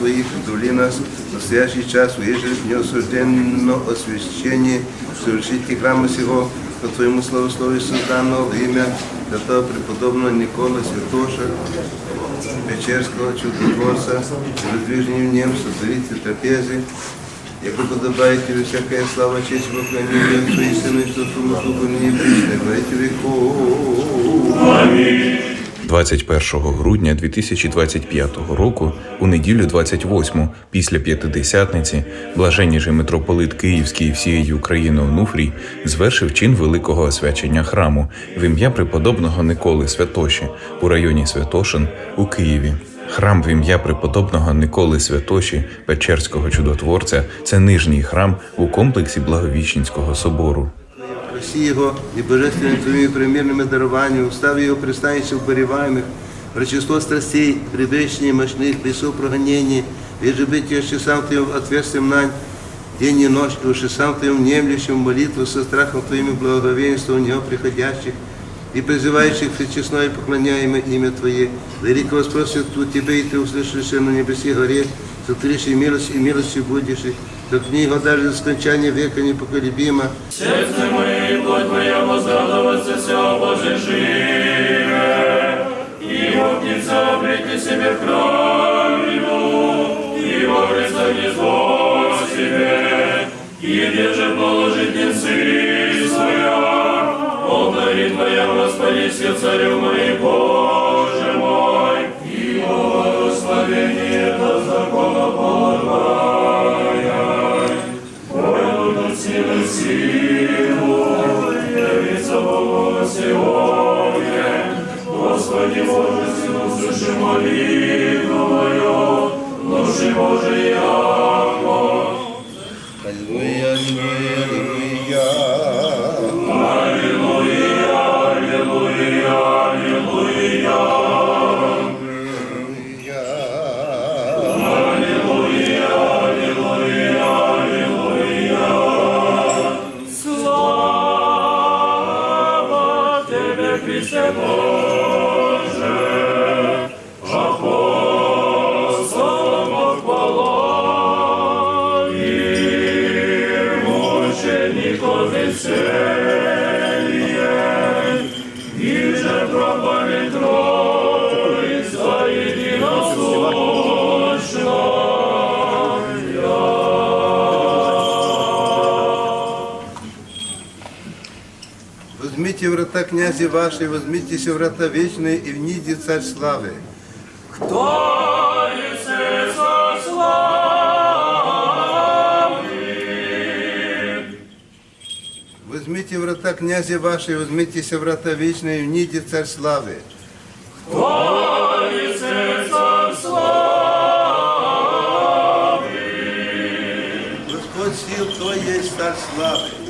Твоих, вдули нас в настоящий час, уезжали неосужденно освящение, совершите храма сего, по Твоему славословию созданного во имя святого преподобного Никола Святоша, Печерского чудотворца, раздвижение в нем, сотворите трапезы, Яко подобает тебе всякая слава, честь, поклонение и Сыну и Святому Духу, присно, і во веки веков. 21 грудня 2025 року, у неділю 28 після П'ятидесятниці, блаженніший митрополит Київський всієї України Онуфрій звершив чин великого освячення храму в ім'я преподобного Николи Святоші у районі Святошин у Києві. Храм в ім'я преподобного Николи Святоші, Печерського чудотворця це нижній храм у комплексі Благовіщенського собору Проси Его и божественными Твоими примерными дарованиями, устав Его пристанище убореваемых, прочество страстей, прибежнее мощных, лесов прогонений, веже быть еще сам Твоим отверстием нань, день и ночь, уши сам Твоим внемлющим молитву со страхом Твоими благоговенством у Него приходящих, и призывающих всечестное и поклоняемое имя Твое. Велико воспросит у Тебя, и Ты услышишь на небесе горе, сотворишь и милость, и милостью будешь, и до книга даже до скончания века непоколебима, Сердце мое и плоть моя возрадоваться все Боже живе, и огнится обрети себе в храме его, и во Христа гнездо себе, и где же положить нецы своя, Алтари Твоя, Господи, царю мой, Боже мой, и благословение до закона полагай. Силу, явится сегодня. Боже, слыши молитву мою, души Божия, аллилуйя, Аллилуйя, врата князи ваши, возьмитесь врата вечные, и вниде царь славы. Кто есть славы? Возьмите врата князи ваши, возьмитесь врата вечные, и вниде царь славы. Кто есть славы? Господь сил, кто есть царь славы.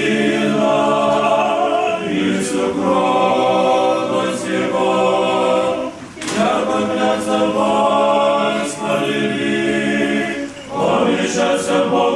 the Lord.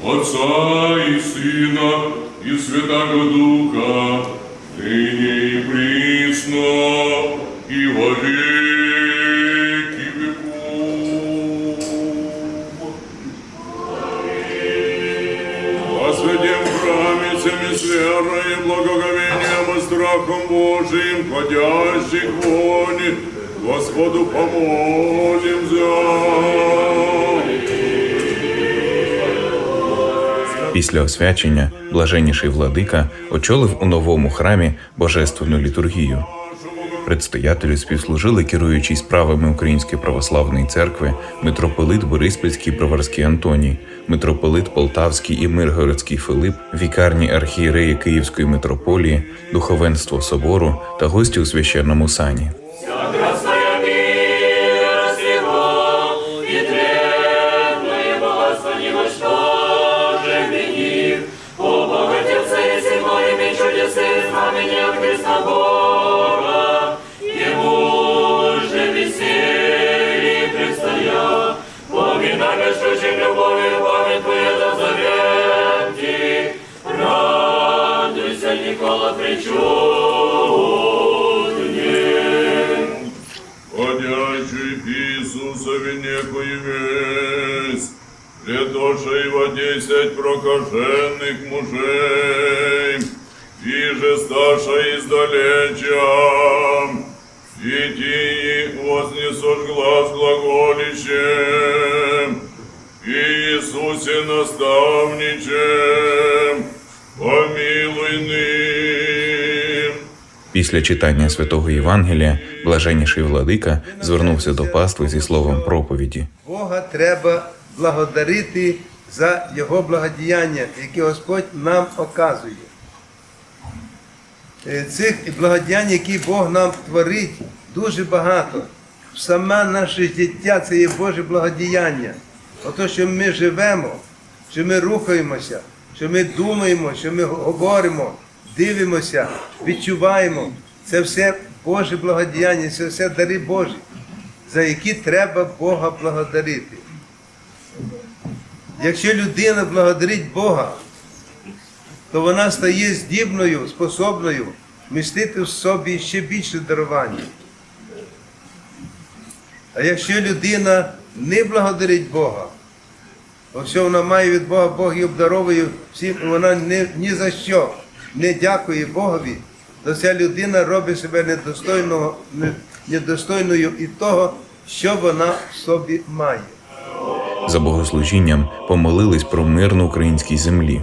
Отца и Сына и Святого Духа, ныне и присно, и во веки веков. Посвятим прамицами с верой и благоговением и страхом Божиим, ходящих вони, Господу помолимся. Після освячення блаженніший владика очолив у новому храмі божественну літургію. Предстоятелю співслужили керуючий справами Української православної церкви митрополит Бориспільський Броварський Антоній, митрополит Полтавський і Миргородський Филип, вікарні архієреї Київської митрополії, духовенство собору та гості у священному сані. знамения от Христа Бога. Ему же веселье предстоя, поминай безшучим любовью памятуя до завети. Радуйся, Никола, причудник. Ходячий Ісусові некої весь, Святошей во десять прокажених мужей, і же старша издалеча, и ти вознесешь глаз глаголищем, и Иисусе наставничем, помилуй ним. Після читання святого Євангелія блаженніший владика звернувся до пастви зі словом проповіді. Бога треба благодарити за Його благодіяння, яке Господь нам оказує. Е, Цих благодіянь, які Бог нам творить, дуже багато. Саме наше життя це є Боже благодіяння. Ото, що ми живемо, що ми рухаємося, що ми думаємо, що ми говоримо, дивимося, відчуваємо. Це все Боже благодіяння, це все дари Божі, за які треба Бога благодарити. Якщо людина благодарить Бога, то вона стає здібною, способною містити в собі ще більше дарування. А якщо людина не благодарить Бога, бо все вона має від Бога, Бог її обдаровує всім, і вона ні, ні за що не дякує Богові, то ця людина робить себе недостойною і того, що вона в собі має. За богослужінням помолились про мир на українській землі,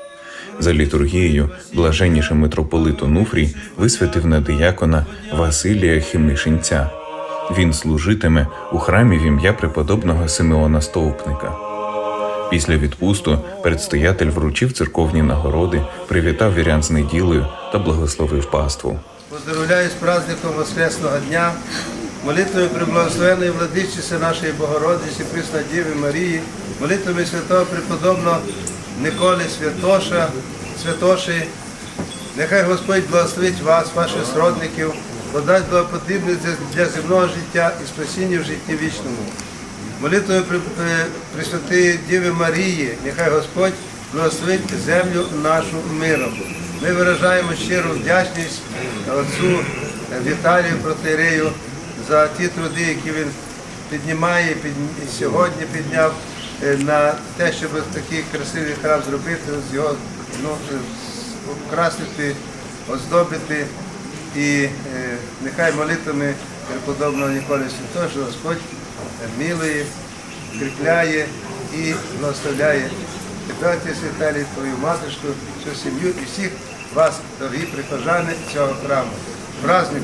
За літургією блаженніший митрополит Онуфрій висвятив на диякона Василія Химишинця. Він служитиме у храмі в ім'я преподобного Симеона Стовпника. Після відпусту предстоятель вручив церковні нагороди, привітав вірян з неділею та благословив паству. Поздравляю з праздником Воскресного дня, молитвою приблагословеної владичиці нашої Богородиці, Пресної Діви Марії, молитвами святого преподобного Николи Святоша, Святоші. Нехай Господь благословить вас, ваших сродників, подасть благопотрібне для земного життя і спасіння в житті вічному. Молитвою при- Пресвятої Діви Марії, нехай Господь благословить землю нашу миром. Ми виражаємо щиру вдячність отцю Віталію Протирею за ті труди, які він піднімає і сьогодні підняв е, на те, щоб такий красивий храм зробити, його ну, е, украсити, оздобити. І е, нехай молитвами преподобного Ніколи Святого, що Господь милує, кріпляє і благословляє тебе, Отець твою матушку, всю сім'ю і всіх вас, дорогі прихожани цього храму. Праздник!